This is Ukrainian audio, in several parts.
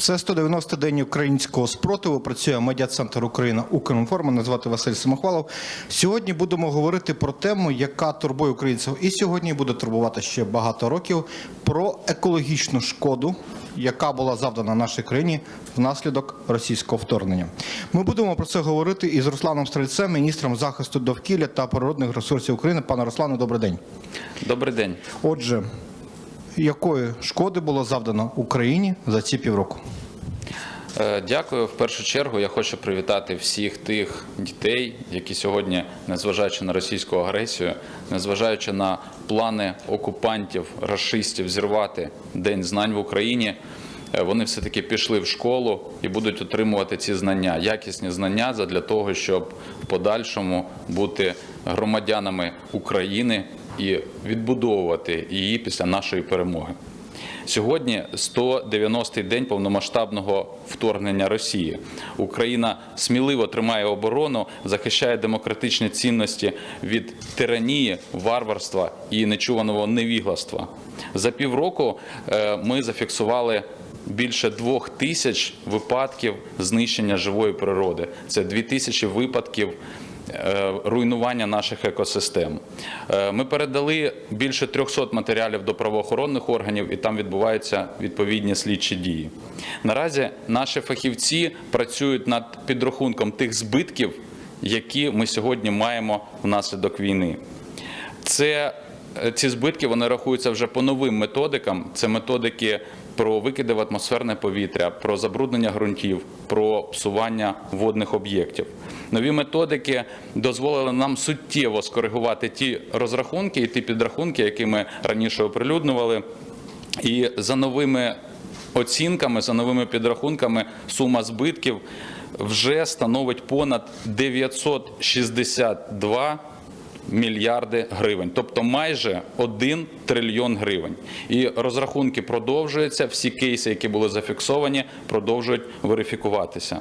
Це 190 день українського спротиву. Працює медіа-центр Україна Укрінформ. Мене звати Василь Самохвалов. Сьогодні будемо говорити про тему, яка турбує українців, і сьогодні буде турбувати ще багато років про екологічну шкоду, яка була завдана нашій країні внаслідок російського вторгнення. Ми будемо про це говорити із Русланом Стрельцем, міністром захисту довкілля та природних ресурсів України. Пане Руслане, добрий день. Добрий день. Отже, якої шкоди було завдано Україні за ці півроку? Е, Дякую. В першу чергу я хочу привітати всіх тих дітей, які сьогодні, незважаючи на російську агресію, незважаючи на плани окупантів, расистів зірвати День знань в Україні, е, вони все-таки пішли в школу і будуть отримувати ці знання, якісні знання для того, щоб в подальшому бути громадянами України і відбудовувати її після нашої перемоги. Сьогодні 190-й день повномасштабного вторгнення Росії. Україна сміливо тримає оборону, захищає демократичні цінності від тиранії, варварства і нечуваного невігластва. За півроку е, ми зафіксували більше двох тисяч випадків знищення живої природи. Це дві тисячі випадків руйнування наших екосистем. Е, Ми передали більше 300 матеріалів до правоохоронних органів, і там відбуваються відповідні слідчі дії. Наразі наші фахівці працюють над підрахунком тих збитків, які ми сьогодні маємо внаслідок війни. Це е, ці збитки вони рахуються вже по новим методикам. Це методики про викиди в атмосферне повітря, про забруднення ґрунтів, про псування водних об'єктів. Нові методики дозволили нам суттєво скоригувати ті розрахунки і ті підрахунки, які ми раніше оприлюднювали. І за новими оцінками, за новими підрахунками, сума збитків вже становить понад 962 мільярди гривень, тобто майже 1 трильйон гривень. І розрахунки продовжуються. Всі кейси, які були зафіксовані, продовжують верифікуватися.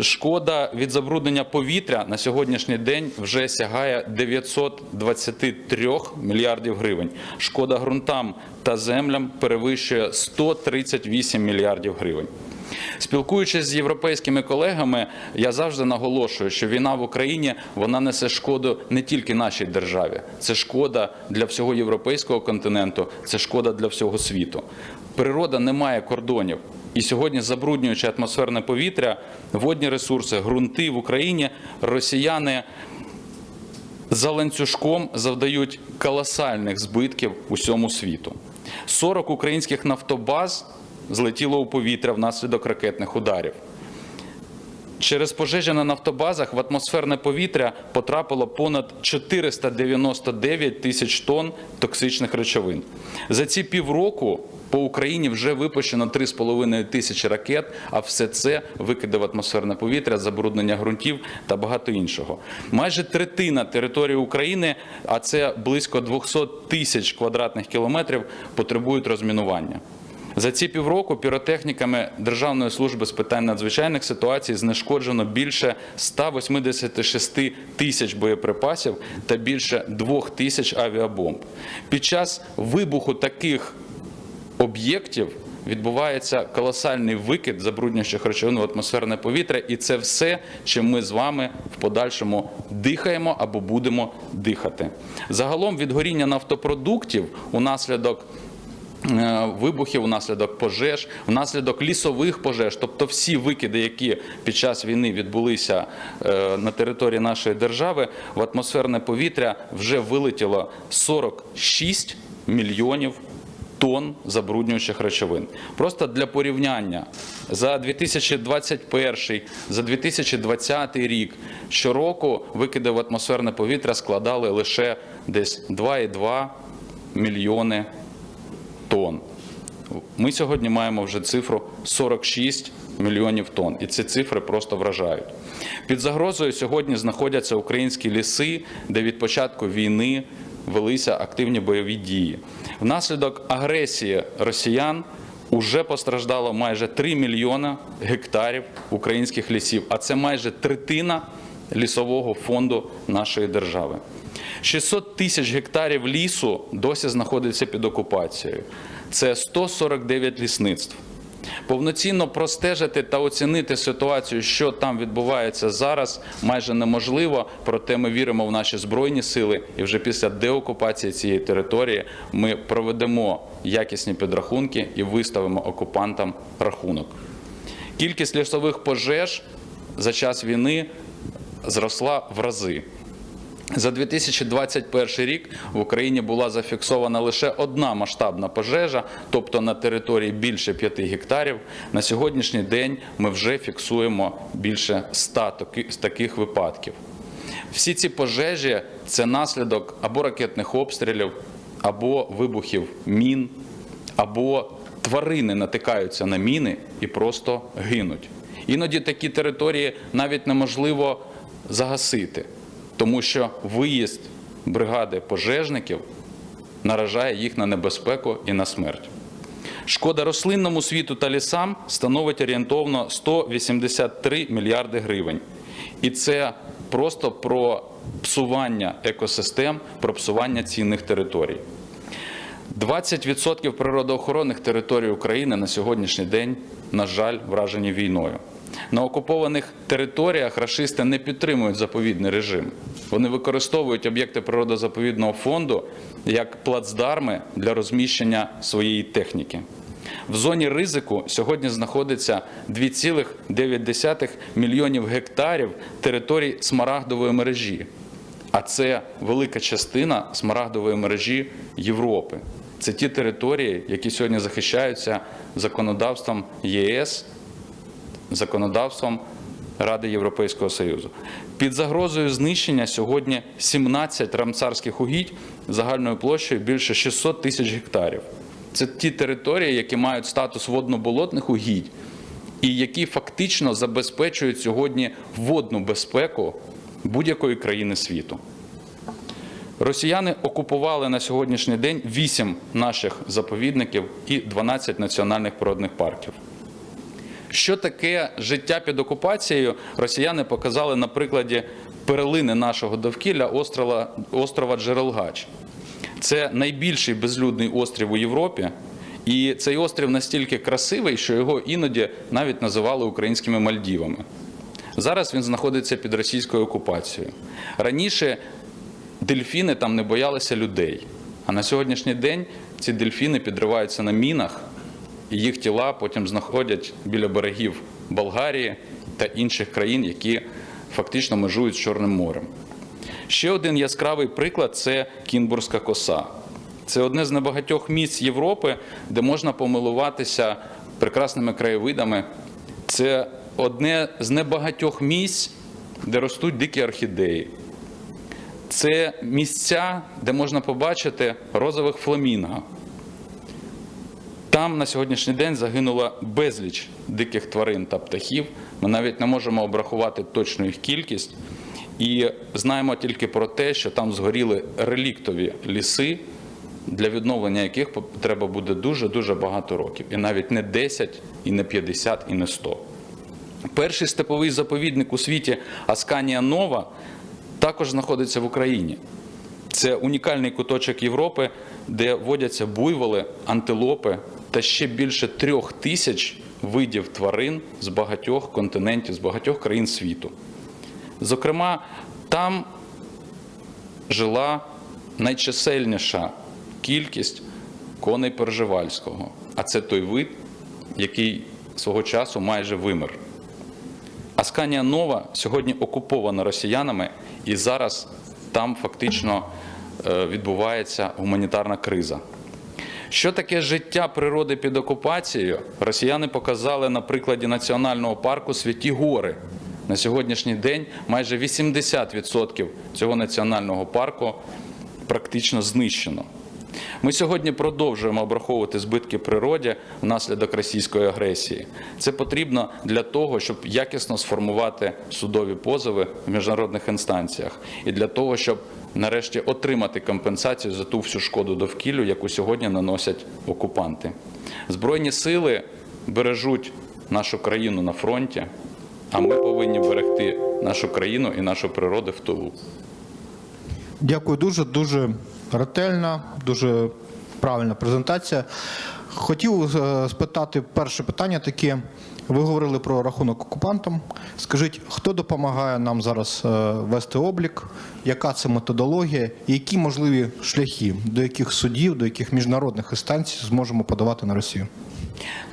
Шкода від забруднення повітря на сьогоднішній день вже сягає 923 мільярдів гривень. Шкода ґрунтам та землям перевищує 138 мільярдів гривень. Спілкуючись з європейськими колегами, я завжди наголошую, що війна в Україні вона несе шкоду не тільки нашій державі, це шкода для всього європейського континенту, це шкода для всього світу. Природа не має кордонів. І сьогодні, забруднюючи атмосферне повітря, водні ресурси, ґрунти в Україні, росіяни за ланцюжком завдають колосальних збитків усьому світу. 40 українських нафтобаз злетіло у повітря внаслідок ракетних ударів. Через пожежі на нафтобазах в атмосферне повітря потрапило понад 499 тисяч тонн токсичних речовин. За ці півроку по Україні вже випущено 3,5 тисячі ракет, а все це викиди в атмосферне повітря, забруднення ґрунтів та багато іншого. Майже третина території України, а це близько 200 тисяч квадратних кілометрів, потребують розмінування. За ці півроку піротехніками Державної служби з питань надзвичайних ситуацій знешкоджено більше 186 тисяч боєприпасів та більше 2 тисяч авіабомб. Під час вибуху таких об'єктів відбувається колосальний викид забруднюючих речовин в атмосферне повітря, і це все, чим ми з вами в подальшому дихаємо або будемо дихати. Загалом від горіння нафтопродуктів унаслідок вибухів, внаслідок пожеж, внаслідок лісових пожеж, тобто всі викиди, які під час війни відбулися е, на території нашої держави, в атмосферне повітря вже вилетіло 46 мільйонів тонн забруднюючих речовин. Просто для порівняння за 2021, за 2020 рік щороку викиди в атмосферне повітря складали лише десь 2,2 мільйони тонн. Ми сьогодні маємо вже цифру 46 мільйонів тонн, і ці цифри просто вражають. Під загрозою сьогодні знаходяться українські ліси, де від початку війни велися активні бойові дії. Внаслідок агресії росіян уже постраждало майже 3 мільйона гектарів українських лісів, а це майже третина лісового фонду нашої держави. 600 тисяч гектарів лісу досі знаходиться під окупацією. Це 149 лісництв. Повноцінно простежити та оцінити ситуацію, що там відбувається зараз, майже неможливо. Проте ми віримо в наші збройні сили, і вже після деокупації цієї території ми проведемо якісні підрахунки і виставимо окупантам рахунок. Кількість лісових пожеж за час війни зросла в рази. За 2021 рік в Україні була зафіксована лише одна масштабна пожежа, тобто на території більше 5 гектарів. На сьогоднішній день ми вже фіксуємо більше 100 таких випадків. Всі ці пожежі це наслідок або ракетних обстрілів, або вибухів мін, або тварини натикаються на міни і просто гинуть. Іноді такі території навіть неможливо загасити, тому що виїзд бригади пожежників наражає їх на небезпеку і на смерть. Шкода рослинному світу та лісам становить орієнтовно 183 мільярди гривень. І це просто про псування екосистем, про псування цінних територій. 20% природоохоронних територій України на сьогоднішній день, на жаль, вражені війною. На окупованих територіях рашисти не підтримують заповідний режим. Вони використовують об'єкти природозаповідного фонду як плацдарми для розміщення своєї техніки. В зоні ризику сьогодні знаходиться 2,9 мільйонів гектарів територій смарагдової мережі. А це велика частина смарагдової мережі Європи. Це ті території, які сьогодні захищаються законодавством ЄС, законодавством Ради Європейського Союзу. Під загрозою знищення сьогодні 17 рамцарських угідь загальною площею більше 600 тисяч гектарів. Це ті території, які мають статус водно-болотних угідь, і які фактично забезпечують сьогодні водну безпеку будь-якої країни світу. Росіяни окупували на сьогоднішній день 8 наших заповідників і 12 національних природних парків. Що таке життя під окупацією, росіяни показали на прикладі перлини нашого довкілля острова, острова Джерелгач. Це найбільший безлюдний острів у Європі. І цей острів настільки красивий, що його іноді навіть називали українськими Мальдівами. Зараз він знаходиться під російською окупацією. Раніше дельфіни там не боялися людей. А на сьогоднішній день ці дельфіни підриваються на мінах, їх тіла потім знаходять біля берегів Болгарії та інших країн, які фактично межують з Чорним морем. Ще один яскравий приклад це Кінбурзька коса. Це одне з небагатьох місць Європи, де можна помилуватися прекрасними краєвидами. Це одне з небагатьох місць, де ростуть дикі орхідеї. Це місця, де можна побачити розових фламінго. Там на сьогоднішній день загинуло безліч диких тварин та птахів. Ми навіть не можемо обрахувати точну їх кількість. І знаємо тільки про те, що там згоріли реліктові ліси, для відновлення яких треба буде дуже-дуже багато років. І навіть не 10, і не 50, і не 100. Перший степовий заповідник у світі Асканія Нова також знаходиться в Україні. Це унікальний куточок Європи, де водяться буйволи, антилопи та ще більше трьох тисяч видів тварин з багатьох континентів, з багатьох країн світу. Зокрема, там жила найчисельніша кількість коней Пержевальського, а це той вид, який свого часу майже вимер. Асканія Нова сьогодні окупована росіянами, і зараз там фактично е, відбувається гуманітарна криза. Що таке життя природи під окупацією? Росіяни показали на прикладі національного парку Святі Гори. На сьогоднішній день майже 80% цього національного парку практично знищено. Ми сьогодні продовжуємо обраховувати збитки природі внаслідок російської агресії. Це потрібно для того, щоб якісно сформувати судові позови в міжнародних інстанціях, і для того, щоб нарешті отримати компенсацію за ту всю шкоду довкіллю, яку сьогодні наносять окупанти. Збройні сили бережуть нашу країну на фронті, а ми повинні берегти нашу країну і нашу природу в тилу. Дякую дуже, дуже ретельна, дуже правильна презентація. Хотів е, спитати перше питання таке. Ви говорили про рахунок окупантам. Скажіть, хто допомагає нам зараз е, вести облік? Яка це методологія? І які можливі шляхи, до яких судів, до яких міжнародних інстанцій зможемо подавати на Росію?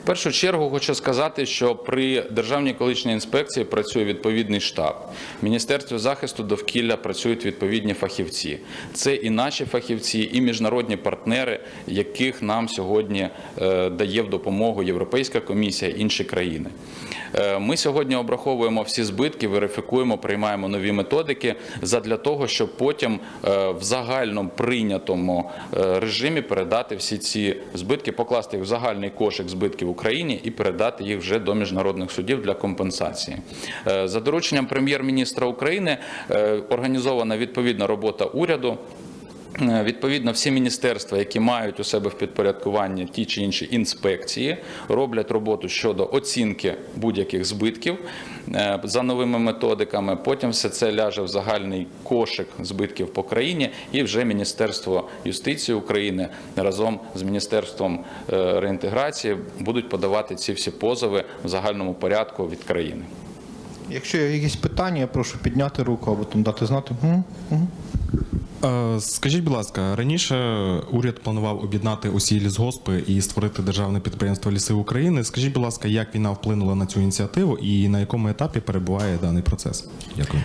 В першу чергу хочу сказати, що при Державній екологічній інспекції працює відповідний штаб. В Міністерстві захисту довкілля працюють відповідні фахівці. Це і наші фахівці, і міжнародні партнери, яких нам сьогодні е, дає в допомогу Європейська комісія, інші країни. Е, Ми сьогодні обраховуємо всі збитки, верифікуємо, приймаємо нові методики задля того, щоб потім е, в загальному прийнятому е, режимі передати всі ці збитки, покласти їх в загальний кошик збитків Україні і передати їх вже до міжнародних судів для компенсації. За дорученням прем'єр-міністра України організована відповідна робота уряду. Е, Відповідно, всі міністерства, які мають у себе в підпорядкуванні ті чи інші інспекції, роблять роботу щодо оцінки будь-яких збитків е, за новими методиками. Потім все це ляже в загальний кошик збитків по країні, і вже Міністерство юстиції України разом з Міністерством е, реінтеграції будуть подавати ці всі позови в загальному порядку від країни. Якщо є якісь питання, я прошу підняти руку або там дати знати. Мгм, мгм. Е, Скажіть, будь ласка, раніше уряд планував об'єднати усі лісгоспи і створити державне підприємство Ліси України. Скажіть, будь ласка, як війна вплинула на цю ініціативу і на якому етапі перебуває даний процес? Дякую.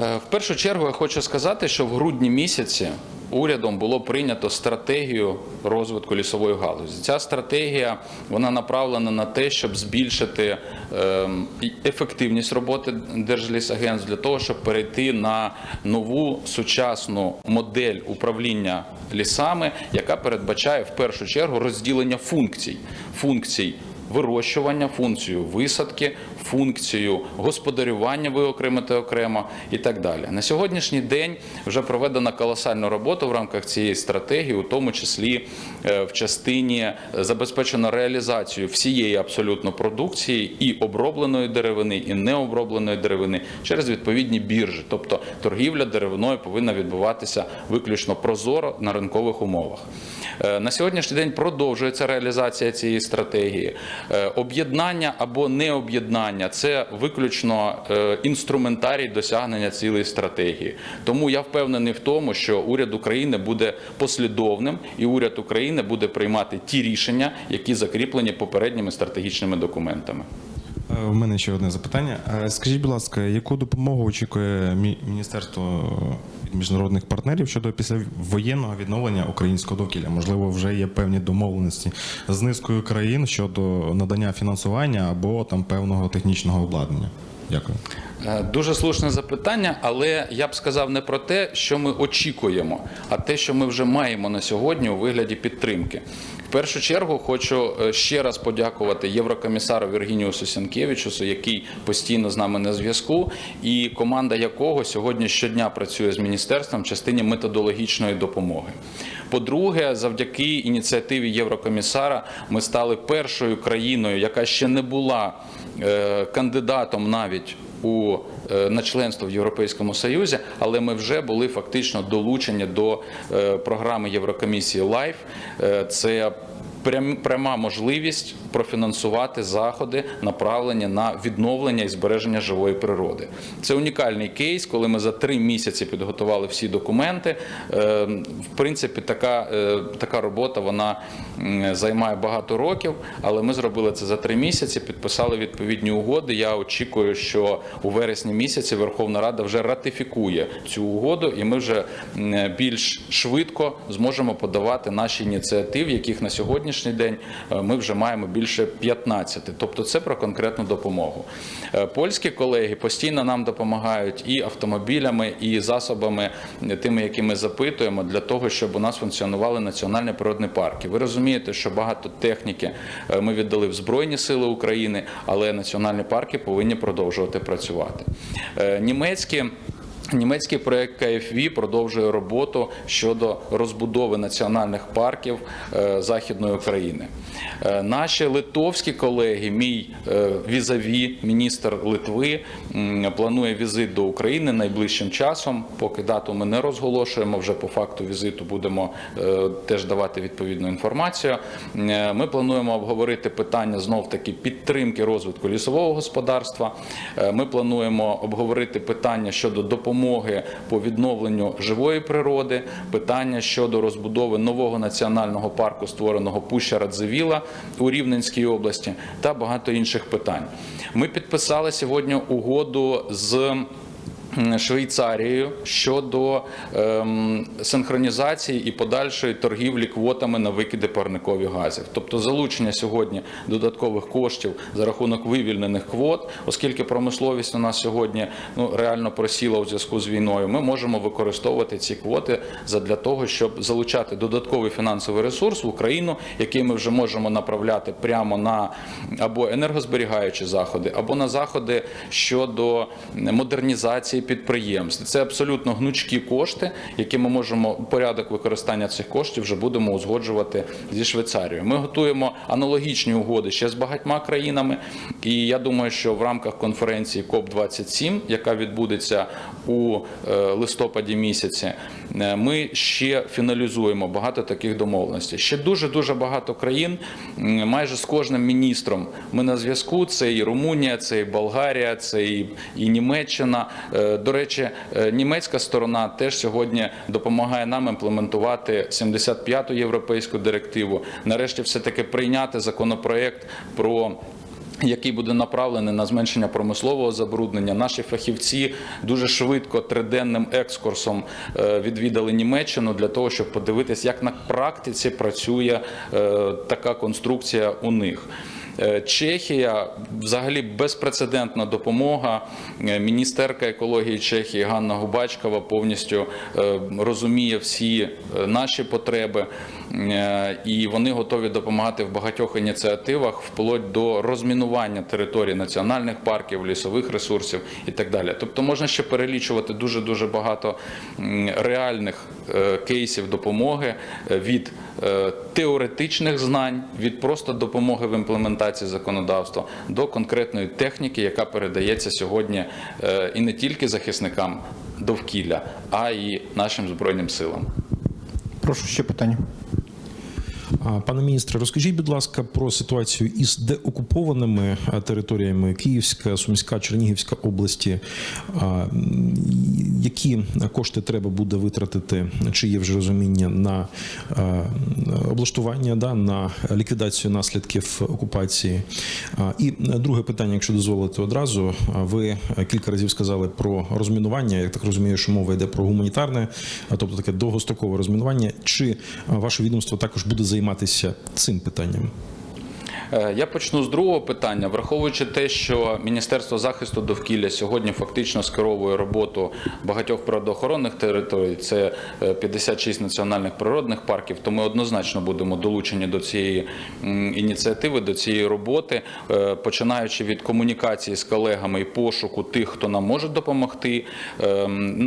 Е, В першу чергу я хочу сказати, що в грудні місяці урядом було прийнято стратегію розвитку лісової галузі. Ця стратегія вона направлена на те, щоб збільшити ем, ефективність роботи Держлісагентств для того, щоб перейти на нову сучасну модель управління лісами, яка передбачає в першу чергу розділення функцій. функцій вирощування, функцію висадки, функцію господарювання виокремити окремо і так далі. На сьогоднішній день вже проведена колосальна робота в рамках цієї стратегії, у тому числі е, в частині забезпечено реалізацію всієї абсолютно продукції і обробленої деревини, і необробленої деревини через відповідні біржі. Тобто торгівля деревиною повинна відбуватися виключно прозоро на ринкових умовах. Е, На сьогоднішній день продовжується реалізація цієї стратегії. Е, Об'єднання або необ'єднання це виключно е, інструментарій досягнення цілої стратегії. Тому я впевнений в тому, що уряд України буде послідовним, і уряд України буде приймати ті рішення, які закріплені попередніми стратегічними документами. Е, У мене ще одне запитання. Е, Скажіть, будь ласка, яку допомогу очікує Мі- Міністерство від міжнародних партнерів щодо післявоєнного відновлення українського довкілля? Можливо, вже є певні домовленості з низкою країн щодо надання фінансування або там певного технічного обладнання? Дякую. Е, Дуже слушне запитання, але я б сказав не про те, що ми очікуємо, а те, що ми вже маємо на сьогодні у вигляді підтримки. Першу чергу хочу е, ще раз подякувати єврокомісару Віргініусу Сінкевичусу, який постійно з нами на зв'язку, і команда якого сьогодні щодня працює з міністерством в частині методологічної допомоги. По-друге, завдяки ініціативі Єврокомісара ми стали першою країною, яка ще не була е, кандидатом навіть у е, на членство в Європейському Союзі, але ми вже були фактично долучені до е, програми Єврокомісії LIFE. Е, Це пряма можливість профінансувати заходи, направлені на відновлення і збереження живої природи. Це унікальний кейс, коли ми за три місяці підготували всі документи. Е, В принципі, така, е, така робота вона займає багато років, але ми зробили це за три місяці, підписали відповідні угоди. Я очікую, що у вересні місяці Верховна Рада вже ратифікує цю угоду, і ми вже більш швидко зможемо подавати наші ініціативи, яких на сьогоднішній день е, ми вже маємо більше 15. Тобто це про конкретну допомогу. Е, Польські колеги постійно нам допомагають і автомобілями, і засобами, е, тими, які ми запитуємо, для того, щоб у нас функціонували національні природні парки. Ви розумієте, що багато техніки ми віддали в Збройні Сили України, але національні парки повинні продовжувати працювати. Німецькі Німецький проект КФВ продовжує роботу щодо розбудови національних парків е, Західної України. Е, Наші литовські колеги, мій е, візаві, міністр Литви, планує візит до України найближчим часом. Поки дату ми не розголошуємо, вже по факту візиту будемо теж давати відповідну інформацію. Ми плануємо обговорити питання знов таки підтримки розвитку лісового господарства. Ми плануємо обговорити питання щодо допомоги по відновленню живої природи, питання щодо розбудови нового національного парку, створеного Пуща Радзивіла у Рівненській області, та багато інших питань. Ми підписали сьогодні угоду з. Швейцарією щодо ем, синхронізації і подальшої торгівлі квотами на викиди парникових газів, тобто залучення сьогодні додаткових коштів за рахунок вивільнених квот, оскільки промисловість у нас сьогодні ну реально просіла у зв'язку з війною. Ми можемо використовувати ці квоти задля того, щоб залучати додатковий фінансовий ресурс в Україну, який ми вже можемо направляти прямо на або енергозберігаючі заходи, або на заходи щодо модернізації підприємств. Це абсолютно гнучкі кошти, які ми можемо порядок використання цих коштів вже будемо узгоджувати зі Швейцарією. Ми готуємо аналогічні угоди ще з багатьма країнами, і я думаю, що в рамках конференції КОП 27 яка відбудеться у е, листопаді місяці, ми ще фіналізуємо багато таких домовленостей. Ще дуже дуже багато країн, майже з кожним міністром. Ми на зв'язку. Це і Румунія, це і Болгарія, це і, і Німеччина. Е, До речі, е, німецька сторона теж сьогодні допомагає нам імплементувати 75-ту європейську директиву. Нарешті, все таки прийняти законопроект про. Який буде направлений на зменшення промислового забруднення. Наші фахівці дуже швидко триденним екскурсом е, відвідали Німеччину для того, щоб подивитись, як на практиці працює е, така конструкція у них. Е, Чехія взагалі безпрецедентна допомога. Е, Міністерка екології Чехії Ганна Губачкова повністю е, розуміє всі наші потреби, і вони готові допомагати в багатьох ініціативах, вплоть до розмінування територій національних парків, лісових ресурсів і так далі. Тобто можна ще перелічувати дуже дуже багато реальних кейсів допомоги е, від е, теоретичних знань, від просто допомоги в імплементації законодавства до конкретної техніки, яка передається сьогодні е, і не тільки захисникам довкілля, а й нашим збройним силам. Прошу ще питання. Пане міністре, розкажіть, будь ласка, про ситуацію із деокупованими територіями Київська, Сумська, Чернігівська області. Які кошти треба буде витратити, чи є вже розуміння на облаштування, да, на ліквідацію наслідків окупації? І друге питання, якщо дозволите одразу, ви кілька разів сказали про розмінування. Я так розумію, що мова йде про гуманітарне, тобто таке довгострокове розмінування. Чи ваше відомство також буде займатися цим питанням? Е, Я почну з другого питання, враховуючи те, що Міністерство захисту довкілля сьогодні фактично скеровує роботу багатьох природоохоронних територій, це е, 56 національних природних парків. То ми однозначно будемо долучені до цієї ініціативи, до цієї роботи, е, починаючи від комунікації з колегами і пошуку тих, хто нам може допомогти, е,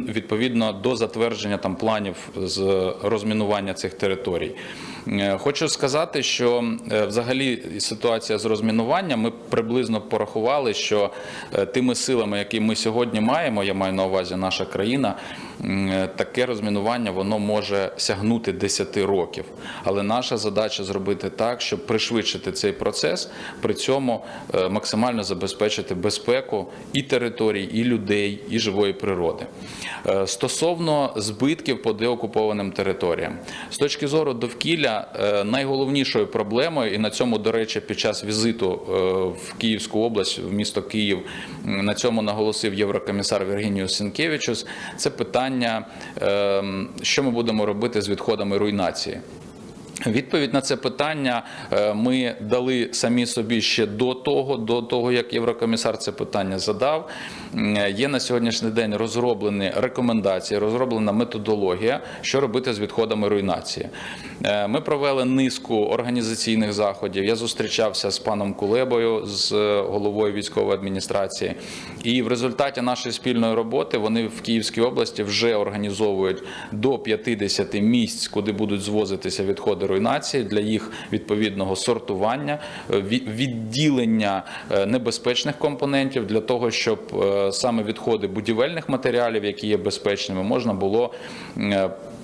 відповідно до затвердження там планів з розмінування цих територій. Е, Хочу сказати, що е, взагалі ситуація з розмінуванням. Ми приблизно порахували, що е, тими силами, які ми сьогодні маємо, я маю на увазі наша країна, таке розмінування воно може сягнути 10 років. Але наша задача зробити так, щоб пришвидшити цей процес, при цьому е, максимально забезпечити безпеку і територій, і людей, і живої природи. Е, Стосовно збитків по деокупованим територіям, з точки зору довкілля, е, найголовнішою проблемою, і на цьому, до речі, під час візиту е, в Київську область, в місто Київ, на цьому наголосив єврокомісар Віргініус Сінкевичус, це питання, е, що ми будемо робити з відходами руйнації. Відповідь на це питання е, ми дали самі собі ще до того, до того як Єврокомісар це питання задав. Е, Є на сьогоднішній день розроблені рекомендації, розроблена методологія, що робити з відходами руйнації. Е, Ми провели низку організаційних заходів. Я зустрічався з паном Кулебою, з головою військової адміністрації, і в результаті нашої спільної роботи вони в Київській області вже організовують до 50 місць, куди будуть звозитися відходи руйнації для їх відповідного сортування, е, відділення е, небезпечних компонентів для того, щоб е, саме відходи будівельних матеріалів, які є безпечними, можна було.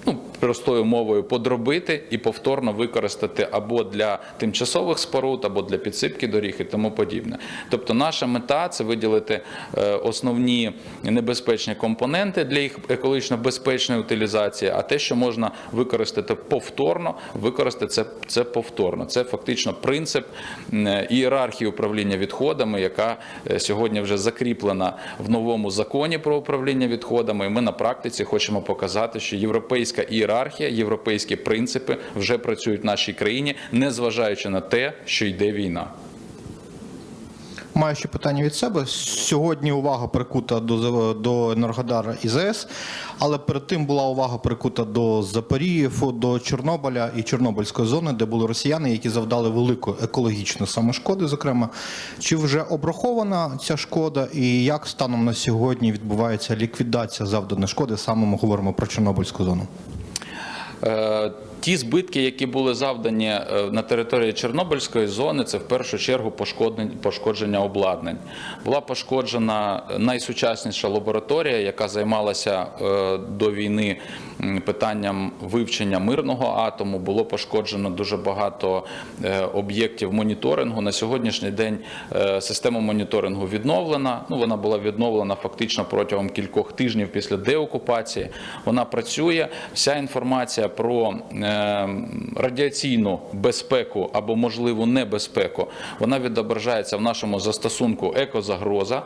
Ну, простою мовою подробити і повторно використати або для тимчасових споруд, або для підсипки доріг і тому подібне. Тобто, наша мета це виділити е, основні небезпечні компоненти для їх екологічно безпечної утилізації, а те, що можна використати повторно, використати це, це повторно. Це фактично принцип ієрархії управління відходами, яка е, сьогодні вже закріплена в новому законі про управління відходами. І ми на практиці хочемо показати, що європейська ієрархія, європейські принципи вже працюють в нашій країні, незважаючи на те, що йде війна. Маю ще питання від себе. Сьогодні увага прикута до, до Енергодара ІЗС, але перед тим була увага прикута до Запоріїв, до Чорнобиля і Чорнобильської зони, де були росіяни, які завдали велику екологічну саме шкоди. Зокрема, чи вже обрахована ця шкода, і як станом на сьогодні відбувається ліквідація завданої шкоди? Саме ми говоримо про Чорнобильську зону. Е, Ті збитки, які були завдані е, на території Чорнобильської зони, це в першу чергу пошкодження, обладнань. Була пошкоджена найсучасніша лабораторія, яка займалася е, до війни питанням вивчення мирного атому. Було пошкоджено дуже багато е, об'єктів моніторингу. На сьогоднішній день е, система моніторингу відновлена. Ну вона була відновлена фактично протягом кількох тижнів після деокупації. Вона працює. Вся інформація про е, радіаційну безпеку або можливу небезпеку, вона відображається в нашому застосунку екозагроза,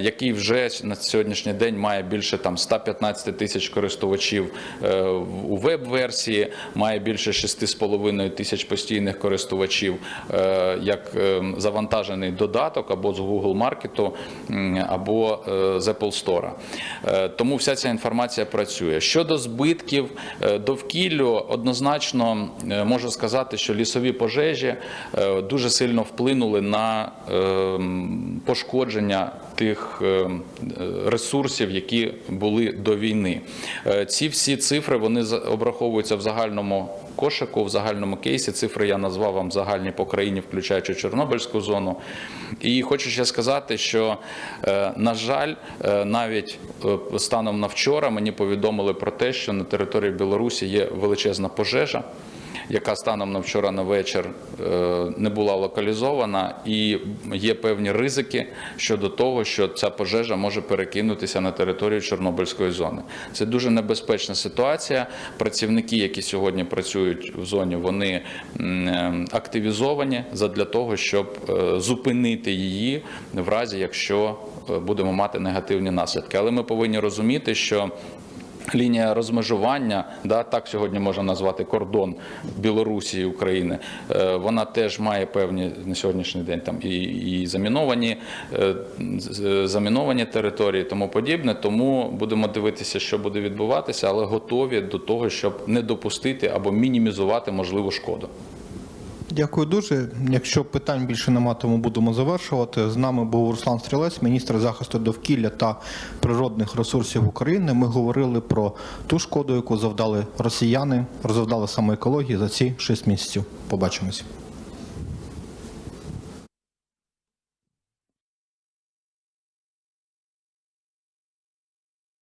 який вже на сьогоднішній день має більше там 115 тисяч користувачів е, у веб-версії, має більше 6,5 тисяч постійних користувачів е, як е, завантажений додаток або з Google Маркету, або е, з Apple Store. Тому вся ця інформація працює. Щодо збитків довкіллю, однозначно е, можу сказати, що лісові пожежі е, дуже сильно вплинули на е, пошкодження тих е, е, ресурсів, які були до війни. Е, Ці всі цифри вони обраховуються в загальному кошику, в загальному кейсі. Цифри я назвав вам загальні по країні, включаючи Чорнобильську зону. І хочу ще сказати, що, на жаль, навіть станом на вчора мені повідомили про те, що на території Білорусі є величезна пожежа. Яка станом на вчора на вечір е, не була локалізована, і є певні ризики щодо того, що ця пожежа може перекинутися на територію Чорнобильської зони. Це дуже небезпечна ситуація. Працівники, які сьогодні працюють в зоні, вони е, активізовані задля того, щоб е, зупинити її в разі, якщо будемо мати негативні наслідки. Але ми повинні розуміти, що Лінія розмежування, да, так сьогодні можна назвати кордон Білорусі і України. е, Вона теж має певні на сьогоднішній день там і, і заміновані, е, заміновані території, тому подібне. Тому будемо дивитися, що буде відбуватися, але готові до того, щоб не допустити або мінімізувати можливу шкоду. Дякую дуже. Якщо питань більше нема, тому будемо завершувати. З нами був Руслан Стрілець, міністр захисту довкілля та природних ресурсів України. Ми говорили про ту шкоду, яку завдали росіяни, завдали саме екології за ці шість місяців. Побачимось.